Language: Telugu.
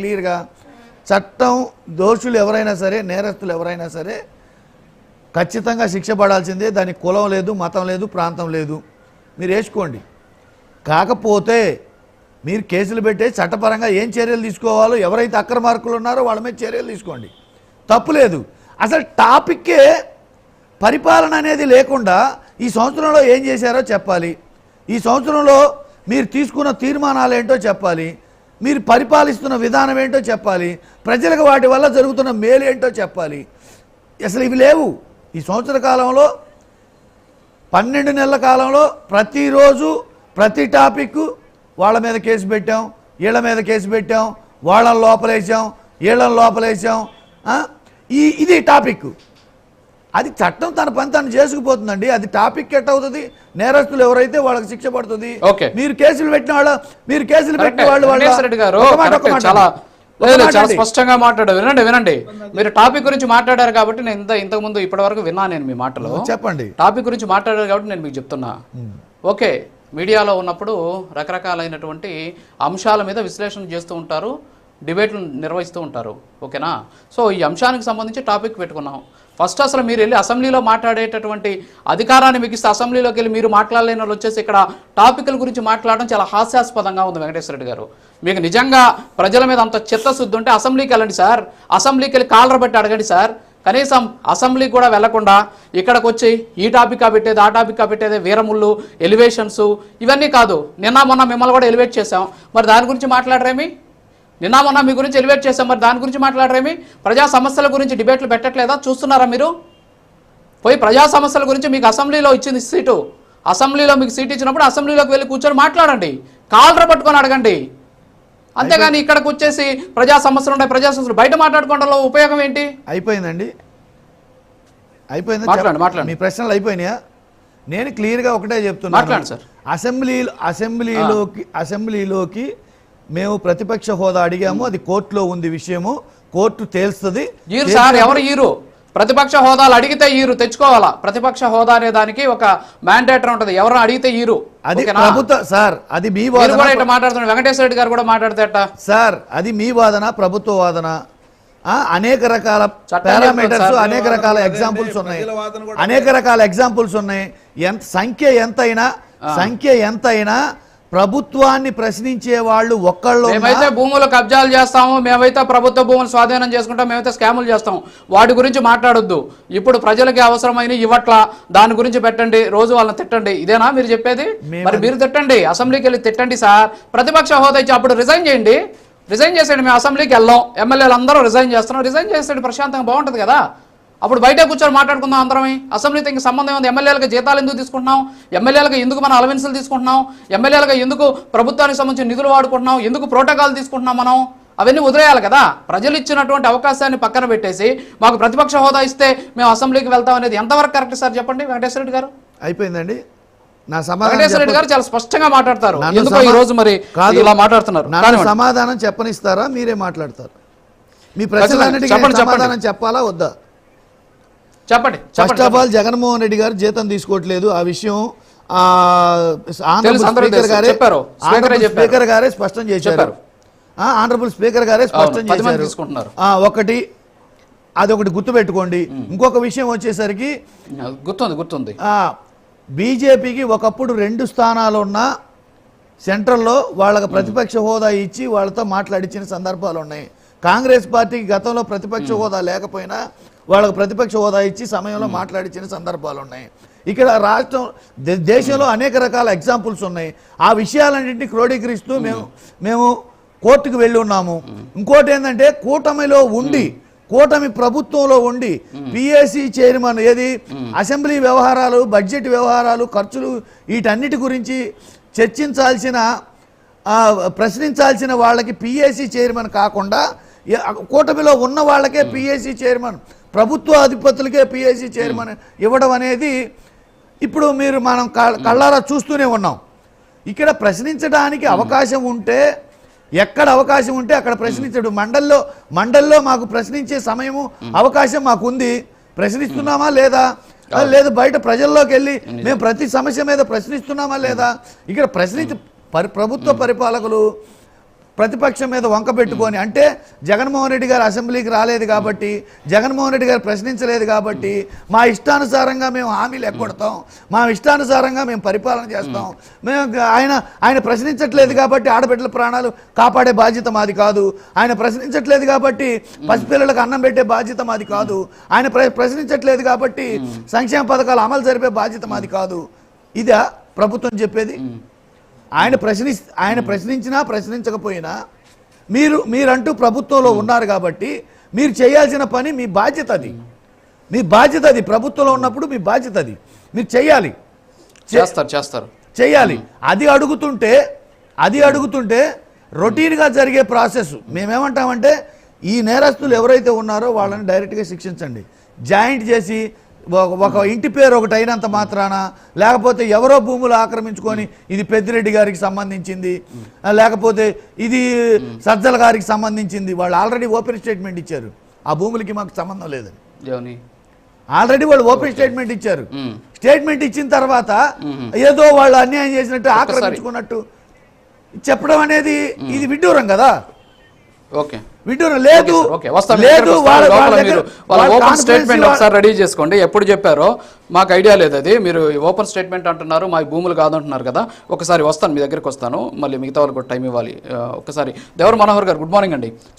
క్లియర్గా చట్టం దోషులు ఎవరైనా సరే నేరస్తులు ఎవరైనా సరే ఖచ్చితంగా శిక్ష పడాల్సిందే. దానికి కులం లేదు మతం లేదు ప్రాంతం లేదు. మీరు వేసుకోండి కాకపోతే మీరు కేసులు పెట్టే చట్టపరంగా ఏం చర్యలు తీసుకోవాలో ఎవరైతే అక్రమార్కులు ఉన్నారో వాళ్ళ మీద చర్యలు తీసుకోండి. తప్పు లేదు. అసలు టాపిక్కే పరిపాలన అనేది లేకుండా ఈ సంవత్సరంలో ఏం చేశారో చెప్పాలి. ఈ సంవత్సరంలో మీరు తీసుకున్న తీర్మానాలు ఏంటో చెప్పాలి. మీరు పరిపాలిస్తున్న విధానం ఏంటో చెప్పాలి. ప్రజలకు వాటి వల్ల జరుగుతున్న మేలు ఏంటో చెప్పాలి. అసలు ఇవి లేవు. ఈ సంవత్సర కాలంలో పన్నెండు నెలల కాలంలో ప్రతిరోజు ప్రతి టాపిక్ వాళ్ళ మీద కేసు పెట్టాం వీళ్ళ మీద కేసు పెట్టాం వాళ్ళని లోపలేసాం వీళ్ళని లోపలేసాం ఈ ఇది టాపిక్. అది చట్టం తన పని తను చేసుకుపోతుందండి. అది టాపిక్ ఎట్ అవుతుంది. నేరస్తులు ఎవరైతే వాళ్ళకి శిక్ష పడుతుంది ఓకే. మీరు కేసులు పెట్టిన వాళ్ళ మీరు కేసులు పెట్టిన. వాళ్ళు వాళ్ళ. చాలా. స్పష్టంగా మాట్లాడారు. వినండి వినండి. మీరు టాపిక్ గురించి మాట్లాడారు కాబట్టి నేను ఇంత ఇంతకు ముందు ఇప్పటి వరకు విన్నా నేను మీ మాటలు. చెప్పండి. టాపిక్ గురించి మాట్లాడారు కాబట్టి నేను మీకు చెప్తున్నా. ఓకే మీడియాలో ఉన్నప్పుడు రకరకాలైనటువంటి అంశాల మీద విశ్లేషణ చేస్తూ ఉంటారు. డిబేట్లు నిర్వహిస్తూ ఉంటారు. ఓకేనా? సో ఈ అంశానికి సంబంధించి టాపిక్ పెట్టుకున్నాం. ఫస్ట్ అసలు మీరు వెళ్ళి అసెంబ్లీలో మాట్లాడేటటువంటి అధికారాన్ని మీకు ఇస్తే అసెంబ్లీలోకి వెళ్ళి మీరు మాట్లాడలేని వాళ్ళు వచ్చేసి ఇక్కడ టాపిక్ల గురించి మాట్లాడడం చాలా హాస్యాస్పదంగా ఉంది వెంకటేశ్వర రెడ్డి గారు. మీకు నిజంగా ప్రజల మీద అంత చిత్తశుద్ధి ఉంటే అసెంబ్లీకి వెళ్ళండి సార్. అసెంబ్లీకి వెళ్ళి కాలర్ పెట్టి అడగండి సార్. కనీసం అసెంబ్లీకి కూడా వెళ్ళకుండా ఇక్కడికి వచ్చి ఈ టాపిక్ పెట్టేది ఆ టాపిక్ పెట్టేది వీరముళ్ళు ఎలివేషన్స్ ఇవన్నీ కాదు. నిన్న మొన్న మిమ్మల్ని కూడా ఎలివేట్ చేశాం. మరి దాని గురించి మాట్లాడరేమి? నిన్న మొన్న మీ గురించి ఎలివేట్ చేశాం. మరి దాని గురించి మాట్లాడరేమి? ప్రజా సమస్యల గురించి డిబేట్లు పెట్టట్లేదా? చూస్తున్నారా మీరు? పోయి ప్రజా సమస్యల గురించి మీకు అసెంబ్లీలో ఇచ్చింది సీటు. అసెంబ్లీలో మీకు సీట్ ఇచ్చినప్పుడు అసెంబ్లీలోకి వెళ్ళి కూర్చొని మాట్లాడండి. కాలర పట్టుకొని అడగండి. అంతేగాని ఇక్కడికి వచ్చేసి ప్రజా సమస్యలు ఉన్నాయి ప్రజా సమస్యలు బయట మాట్లాడుకోవడంలో ఉపయోగం ఏంటి? అయిపోయిందండి. అయిపోయిందా. మాట్లాడండి, మాట్లాడండి. మీ ప్రశ్నలు అయిపోయినాయా? నేను క్లియర్గా ఒకటే చెప్తున్నాను. మాట్లాడండి సార్. అసెంబ్లీ అసెంబ్లీలోకి అసెంబ్లీలోకి మేము ప్రతిపక్ష హోదా అడిగాము అది కోర్టులో ఉంది విషయము కోర్టు తేల్స్తుంది. సార్ ఎవరు ఈరు? ప్రతిపక్ష హోదాలు అడిగితే ఈరు తెచ్చుకోవాలా? ప్రతిపక్ష హోదా అనే దానికి ఒక మ్యాండేటర్ ఉంటది. ఎవరు అడిగితే ఈరు? అది? ప్రభుత్వ సార్ అది మీ వాదన. ఇట్లా మాట్లాడుతున్నారు. వెంకటేశ్వర రెడ్డి గారు కూడా మాట్లాడితేట సార్ అది మీ వాదన ప్రభుత్వ వాదన. ఆ, అనేక రకాల పారామీటర్స్. అనేక రకాల ఎగ్జాంపుల్స్ ఉన్నాయి. అనేక రకాల ఎగ్జాంపుల్స్ ఉన్నాయి. ఎంత సంఖ్య ఎంతైనా సంఖ్య ఎంతైనా ప్రభుత్వాన్ని ప్రశ్నించే వాళ్ళు ఒక్కళ్ళు మేమైతే భూములు కబ్జాలు చేస్తాము మేమైతే ప్రభుత్వ భూములు స్వాధీనం చేసుకుంటాం మేమైతే స్కాములు చేస్తాం. వాటి గురించి మాట్లాడొద్దు. ఇప్పుడు ప్రజలకి అవసరమైన ఇవ్వట్ల దాని గురించి పెట్టండి రోజు వాళ్ళని తిట్టండి. ఇదేనా మీరు చెప్పేది? మరి మీరు తిట్టండి అసెంబ్లీకి వెళ్ళి తిట్టండి సార్. ప్రతిపక్ష హోదా ఇచ్చి అప్పుడు రిజైన్ చేయండి. రిజైన్ చేసేయండి మేము అసెంబ్లీకి వెళ్ళాం. ఎమ్మెల్యేలు అందరూ రిజైన్ చేస్తున్నాం రిజైన్ చేసేయండి ప్రశాంతంగా బాగుంటుంది కదా. అప్పుడు బయట కూర్చొని మాట్లాడుకుందాం అందరమే. అసెంబ్లీతో ఇంక సంబంధం ఉంది ఎమ్మెల్యేలకు జీతాలు ఎందుకు తీసుకుంటున్నాం ఎమ్మెల్యేలకు ఎందుకు మనం అలవెన్సులు తీసుకుంటున్నాం ఎమ్మెల్యేలకు ఎందుకు ప్రభుత్వానికి సంబంధించిన నిధులు వాడుకుంటున్నాం ఎందుకు ప్రోటోకాల్ తీసుకుంటున్నాం మనం? అవన్నీ వదిలేయాలి కదా. ప్రజలు ఇచ్చినటువంటి అవకాశాన్ని పక్కన పెట్టేసి మాకు ప్రతిపక్ష హోదా ఇస్తే మేము అసెంబ్లీకి వెళ్తాం అనేది ఎంతవరకు కరెక్ట్ సార్ చెప్పండి? వెంకటేశ్వర రెడ్డి గారు. అయిపోయిందండి. నా సమాధానం రెడ్డి గారు చాలా స్పష్టంగా మాట్లాడతారు. ఎందుకో ఈ రోజు మరి కాదు. ఇలా మాట్లాడుతున్నారు. సమాధానం చెప్పనిస్తారా? మీరే మాట్లాడతారు. మీ. ప్రశ్నలన్నిటికీ. సమాధానం చెప్పాలా? వద్దా? చెప్పండి first of all Jaganmohan Reddy garu జీతం తీసుకోవట్లేదు. ఆ విషయం ఆనరబుల్ స్పీకర్. గారే ఆనరబుల్. స్పీకర్ స్పష్టం చేశారు. ఆనరబుల్ స్పీకర్ గారే స్పష్టం చేశారు. ఒకటి అదొకటి గుర్తుపెట్టుకోండి. ఇంకొక విషయం వచ్చేసరికి గుర్తుంది గుర్తుంది. బీజేపీకి ఒకప్పుడు రెండు స్థానాలు ఉన్న సెంట్రల్లో వాళ్ళకి ప్రతిపక్ష హోదా ఇచ్చి వాళ్ళతో మాట్లాడించిన సందర్భాలు ఉన్నాయి కాంగ్రెస్ పార్టీకి గతంలో ప్రతిపక్ష హోదా లేకపోయినా వాళ్ళకి ప్రతిపక్ష హోదా ఇచ్చి సమయంలో మాట్లాడించిన సందర్భాలు ఉన్నాయి ఇక్కడ రాష్ట్రం దేశంలో అనేక రకాల ఎగ్జాంపుల్స్ ఉన్నాయి. ఆ విషయాలన్నింటినీ క్రోడీకరిస్తూ మేము. మేము కోర్టుకు వెళ్ళి ఉన్నాము. ఇంకోటి ఏంటంటే కూటమిలో ఉండి కూటమి ప్రభుత్వంలో ఉండి పిఎస్సి చైర్మన్ ఏది అసెంబ్లీ వ్యవహారాలు బడ్జెట్ వ్యవహారాలు ఖర్చులు వీటన్నిటి గురించి చర్చించాల్సిన ప్రశ్నించాల్సిన వాళ్ళకి పిఎస్సి చైర్మన్ కాకుండా కూటమిలో ఉన్న వాళ్ళకే పిఎస్సి చైర్మన్ ప్రభుత్వ అధిపతులకే పిఎస్సి చైర్మన్ ఇవ్వడం అనేది ఇప్పుడు మీరు మనం కళ్ళారా చూస్తూనే ఉన్నాం. ఇక్కడ ప్రశ్నించడానికి అవకాశం ఉంటే ఎక్కడ అవకాశం ఉంటే అక్కడ ప్రశ్నించడు. మండల్లో మండల్లో మాకు ప్రశ్నించే సమయము అవకాశం మాకు ఉంది ప్రశ్నిస్తున్నామా లేదా? లేదు బయట ప్రజల్లోకి వెళ్ళి మేము ప్రతి సమస్య మీద ప్రశ్నిస్తున్నామా లేదా? ఇక్కడ ప్రశ్నించి పరి ప్రభుత్వ పరిపాలకులు ప్రతిపక్షం మీద వంక పెట్టుకొని అంటే జగన్మోహన్ రెడ్డి గారు అసెంబ్లీకి రాలేదు కాబట్టి జగన్మోహన్ రెడ్డి గారు ప్రశ్నించలేదు కాబట్టి మా ఇష్టానుసారంగా మేము హామీలు ఎక్కొడతాం మా ఇష్టానుసారంగా మేము పరిపాలన చేస్తాం. మేము ఆయన ఆయన ప్రశ్నించట్లేదు కాబట్టి ఆడబిడ్డల ప్రాణాలు కాపాడే బాధ్యత మాది కాదు. ఆయన ప్రశ్నించట్లేదు కాబట్టి పసిపిల్లలకు అన్నం పెట్టే బాధ్యత మాది కాదు. ఆయన ప్ర- ప్రశ్నించట్లేదు కాబట్టి సంక్షేమ పథకాలు అమలు జరిపే బాధ్యత మాది కాదు. ఇదా ప్రభుత్వం చెప్పేది? ఆయన ప్రశ్ని ఆయన ప్రశ్నించినా ప్రశ్నించకపోయినా మీరు మీరంటూ ప్రభుత్వంలో ఉన్నారు కాబట్టి మీరు చేయాల్సిన పని మీ బాధ్యత అది. మీ బాధ్యత అది. ప్రభుత్వంలో ఉన్నప్పుడు మీ బాధ్యత అది. మీరు చేయాలి. చేస్తారు చేస్తారు. చేయాలి. అది అడుగుతుంటే అది అడుగుతుంటే రొటీన్గా జరిగే ప్రాసెస్. మేమేమంటామంటే ఈ నేరస్తులు ఎవరైతే ఉన్నారో వాళ్ళని డైరెక్ట్గా శిక్షించండి. జాయింట్ చేసి ఒక- ఇంటి పేరు ఒకటి అయినంత మాత్రాన లేకపోతే ఎవరో భూములు ఆక్రమించుకొని ఇది పెద్దిరెడ్డి గారికి సంబంధించింది లేకపోతే ఇది సజ్జల గారికి సంబంధించింది వాళ్ళు ఆల్రెడీ ఓపెన్ స్టేట్మెంట్ ఇచ్చారు. ఆ భూములకి మాకు సంబంధం లేదని. ఆల్రెడీ వాళ్ళు ఓపెన్ స్టేట్మెంట్ ఇచ్చారు. స్టేట్మెంట్ ఇచ్చిన తర్వాత ఏదో వాళ్ళు అన్యాయం చేసినట్టు ఆక్రమించుకున్నట్టు చెప్పడం అనేది ఇది విడ్డూరం కదా? ఓకే. విడ్డూరం లేదు. లేదు ఓపెన్ స్టేట్మెంట్ ఒకసారి రెడీ చేసుకోండి. ఎప్పుడు చెప్పారో మాకు ఐడియా లేదు అది. మీరు ఓపెన్ స్టేట్మెంట్ అంటున్నారు మా భూములు కాదంటున్నారు కదా. ఒకసారి వస్తాను మీ దగ్గరికి వస్తాను. మళ్ళీ మిగతా వాళ్ళకి టైం ఇవ్వాలి. ఒకసారి దేవర మనోహర్ గారు గుడ్ మార్నింగ్ అండి. సో